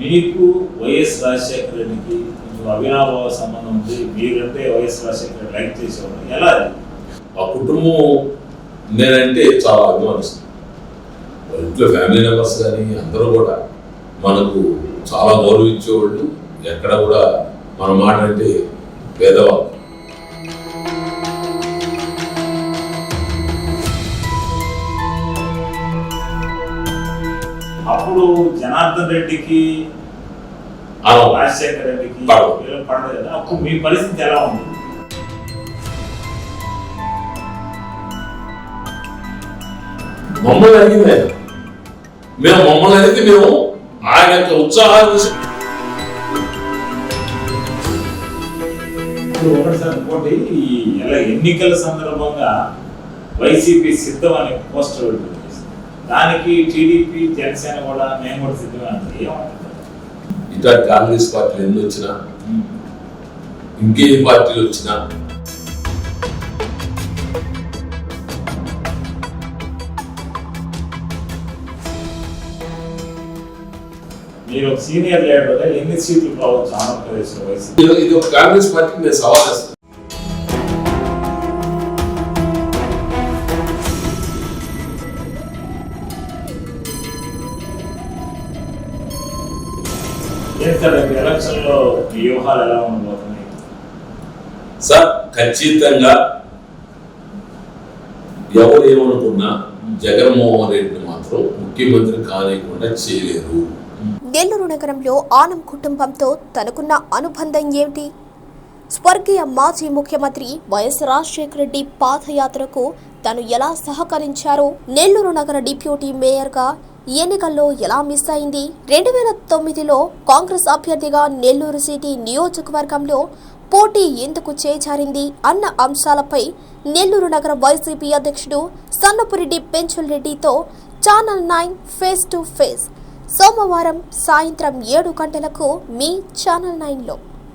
మీకు వైఎస్ రాజశేఖర రెడ్డికి కొంచెం అవినాభావ సంబంధం ఉంది. మీరంటే వైఎస్ రాజశేఖర రెడ్డి లైక్ చేసేవారు ఎలా అది? ఆ కుటుంబం నేనంటే చాలా అభిమానిస్తుంది ఇంట్లో ఫ్యామిలీ మెంబర్స్ కానీ అందరూ కూడా మనకు చాలా గౌరవించేవాళ్ళు. ఎక్కడ కూడా మన మాట అంటే పేదవాళ్ళు అప్పుడు జనార్దన్ రెడ్డికి రాజశేఖర రెడ్డికి పడదు. కదా? అప్పుడు మీ పరిస్థితి ఎలా ఉంది? మమ్మల్ని అడిగింది ఆయన మేము మమ్మల్ని అడిగితే మేము ఆయన యొక్క ఉత్సాహాన్ని చూసి ఒకటి సార్ ఇంకోటి ఎన్నికల సందర్భంగా వైసీపీ సిద్ధం అనే పోస్టర్ పెట్టింది దానికి టీడీపీ జనసేన కూడా మేము కూడా ఏమంటారు? ఇట్లా కాంగ్రెస్ పార్టీలు ఎన్ని వచ్చినా ఇంకే పార్టీలు వచ్చినా మీరు సీనియర్ లీడర్ ఎన్ని సీట్లు కావచ్చు ఇది ఇది ఒక కాంగ్రెస్ పార్టీకి నేను సవాల్ చేస్తాను ఎలక్షన్లో ఈ వ్యూహాలు ఎలా ఉండబోతున్నాయి? సార్ ఖచ్చితంగా ఎవరు ఏమనుకున్నా జగన్మోహన్ రెడ్డిని మాత్రం ముఖ్యమంత్రి కానికుండా చేయలేరు. నెల్లూరు నగరంలో ఆనం కుటుంబంతో తనకున్న అనుబంధం ఏమిటి? స్వర్గీయ మాజీ ముఖ్యమంత్రి వైఎస్ రాజశేఖర రెడ్డి పాదయాత్రకు తను ఎలా సహకరించారో నెల్లూరు నగర డిప్యూటీ మేయర్గా ఎన్నికల్లో ఎలా మిస్ అయింది? రెండు వేల తొమ్మిదిలో కాంగ్రెస్ అభ్యర్థిగా నెల్లూరు సిటీ నియోజకవర్గంలో పోటీ ఎందుకు చేజారింది అన్న అంశాలపై నెల్లూరు నగర వైసీపీ అధ్యక్షుడు సన్నపురెడ్డి పెంచుల్ రెడ్డితో channel nine face to face సోమవారం సాయంత్రం ఏడు గంటలకు మీ ఛానల్ నైన్లో.